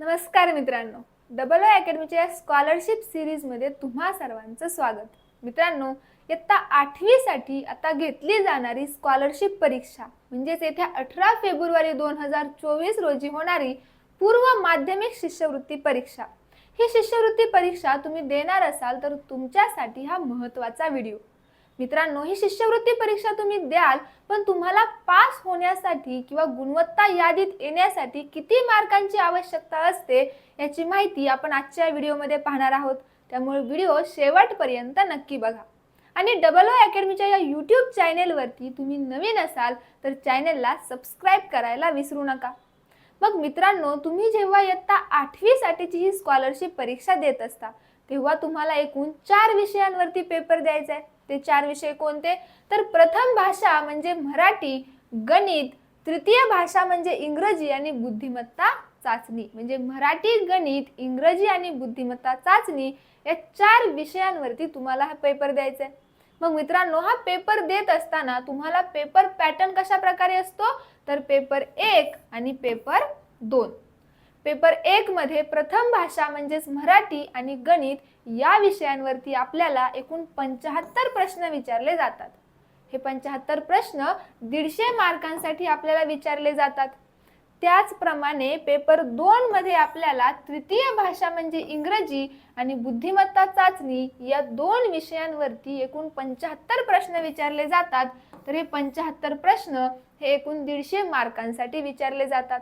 नमस्कार मित्रांनो. Double O अकॅडमीच्या scholarship सिरीजमध्ये तुम्हा सर्वांचं स्वागत. मित्रांनो इयत्ता आठवीसाठी आता घेतली जाणारी स्कॉलरशिप परीक्षा म्हणजेच येत्या अठरा फेब्रुवारी दोन हजार चोवीस रोजी होणारी पूर्व माध्यमिक शिष्यवृत्ती परीक्षा. ही शिष्यवृत्ती परीक्षा तुम्ही देणार असाल तर तुमच्यासाठी हा महत्त्वाचा व्हिडिओ मित्रांनो ही शिष्यवृत्ती परीक्षा तुम्ही द्याल पण तुम्हाला पास होण्यासाठी किंवा गुणवत्ता यादीत येण्यासाठी किती मार्कांची आवश्यकता असते याची माहिती आपण आजच्या व्हिडिओमध्ये पाहणार आहोत. त्यामुळे व्हिडिओ शेवटपर्यंत नक्की बघा. आणि डबल ओ अकॅडमीच्या या यूट्यूब चॅनेलवरती तुम्ही नवीन असाल तर चॅनेलला सबस्क्राईब करायला विसरू नका. मग मित्रांनो तुम्ही जेव्हा इयत्ता आठवीसाठीची ही स्कॉलरशिप परीक्षा देत असता तेव्हा तुम्हाला एकूण चार विषयांवरती पेपर द्यायचा आहे. ते चार विषय कोणते? तर प्रथम भाषा म्हणजे मराठी गणित तृतीय भाषा म्हणजे इंग्रजी आणि बुद्धिमत्ता चाचणी. म्हणजे मराठी गणित इंग्रजी आणि बुद्धिमत्ता चाचणी या चार विषयांवरती तुम्हाला हा पेपर द्यायचा आहे. मग मित्रांनो हा पेपर देत असताना तुम्हाला पेपर पॅटर्न कशा प्रकारे असतो? तर पेपर एक आणि पेपर दोन. पेपर एक मध्ये प्रथम भाषा म्हणजेच मराठी आणि गणित या विषयांवरती आपल्याला एकूण पंचाहत्तर प्रश्न विचारले जातात. हे पंचाहत्तर प्रश्न दीडशे मार्कांसाठी आपल्याला विचारले जातात. त्याचप्रमाणे पेपर दोन मध्ये आपल्याला तृतीय भाषा म्हणजे इंग्रजी आणि बुद्धिमत्ता चाचणी या दोन विषयांवरती एकूण पंचाहत्तर प्रश्न विचारले जातात. तर हे पंचाहत्तर प्रश्न हे एकूण दीडशे मार्कांसाठी विचारले जातात.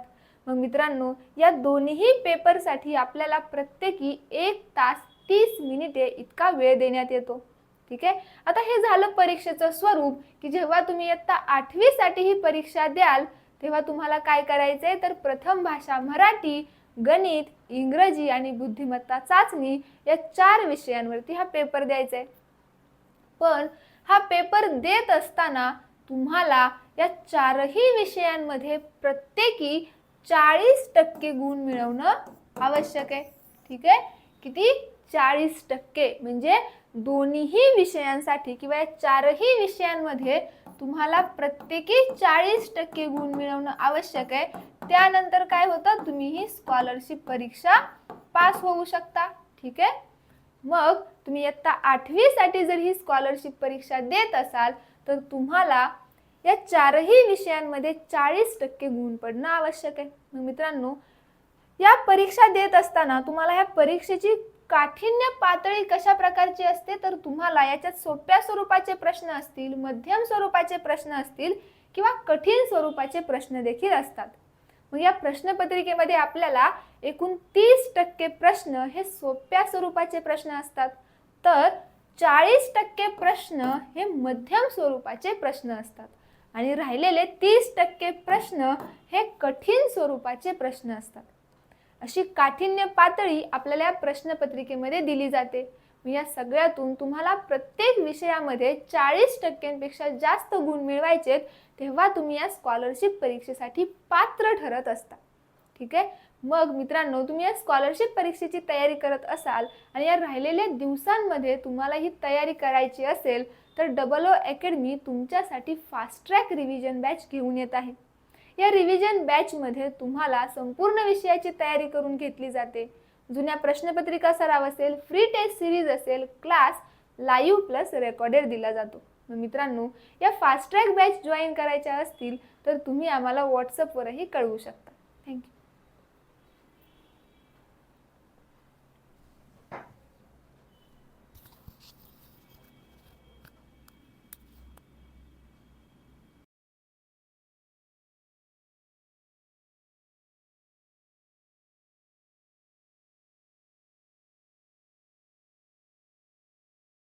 मग मित्रांनो या दोन्ही पेपरसाठी आपल्याला प्रत्येकी एक तास तीस मिनिटे इतका वेळ देण्यात येतो. ठीक आहे? आता हे झालं परीक्षेचं स्वरूप की जेव्हा तुम्ही इयत्ता आठवीसाठी ही परीक्षा द्याल तेव्हा तुम्हाला काय करायचं आहे तर प्रथम भाषा मराठी गणित इंग्रजी आणि बुद्धिमत्ता चाचणी या चार विषयांवरती हा पेपर द्यायचा आहे पण हा पेपर देत असताना तुम्हाला या चारही विषयांमध्ये प्रत्येकी चाळीस टक्के गुण मिळवणं आवश्यक आहे. ठीक आहे? किती? चाळीस टक्के. म्हणजे दोन्हीही विषयांसाठी किंवा या चारही विषयांमध्ये तुम्हाला प्रत्येकी चाळीस टक्के गुण मिळवणं आवश्यक आहे. त्यानंतर काय होतं? तुम्ही ही स्कॉलरशिप परीक्षा पास होऊ शकता. ठीक आहे? मग तुम्ही इयत्ता आठवीसाठी जर ही स्कॉलरशिप परीक्षा देत असाल तर तुम्हाला या चारही विषयांमध्ये चाळीस टक्के गुण पडणं आवश्यक आहे. मग मित्रांनो या परीक्षा देत असताना तुम्हाला या परीक्षेची काठिण्य पातळी कशा प्रकारची असते? तर तुम्हाला याच्यात सोप्या स्वरूपाचे प्रश्न असतील मध्यम स्वरूपाचे प्रश्न असतील किंवा कठीण स्वरूपाचे प्रश्न देखील असतात. मग या प्रश्नपत्रिकेमध्ये आपल्याला एकूण तीस टक्के प्रश्न हे सोप्या स्वरूपाचे प्रश्न असतात. तर चाळीस टक्के प्रश्न हे मध्यम स्वरूपाचे प्रश्न असतात. आणि राहिलेले तीस टक्के प्रश्न हे कठीण स्वरूपाचे प्रश्न असतात. अशी काठिण्य पातळी आपल्याला या प्रश्नपत्रिकेमध्ये दिली जाते. या सगळ्यातून तुम्हाला प्रत्येक विषयामध्ये चाळीस टक्क्यांपेक्षा जास्त गुण मिळवायचेत तेव्हा तुम्ही या स्कॉलरशिप परीक्षेसाठी पात्र ठरत असता. ठीक आहे? मग मित्रांनो तुम्ही या स्कॉलरशिप परीक्षेची तयारी करत असाल आणि या राहिलेल्या दिवसांमध्ये तुम्हाला ही तयारी करायची असेल तर डबल ओ अकॅडमी तुमच्यासाठी फास्ट ट्रॅक रिव्हिजन बॅच घेऊन येत आहे. या रिव्हिजन बॅचमध्ये तुम्हाला संपूर्ण विषयाची तयारी करून घेतली जाते. जुन्या प्रश्नपत्रिका सराव असेल फ्री टेस्ट सिरीज असेल क्लास लाईव्ह प्लस रेकॉर्डेड दिला जातो. मग मित्रांनो या फास्ट ट्रॅक बॅच जॉईन करायच्या असतील तर तुम्ही आम्हाला व्हॉट्सअपवरही कळवू शकता. थँक्यू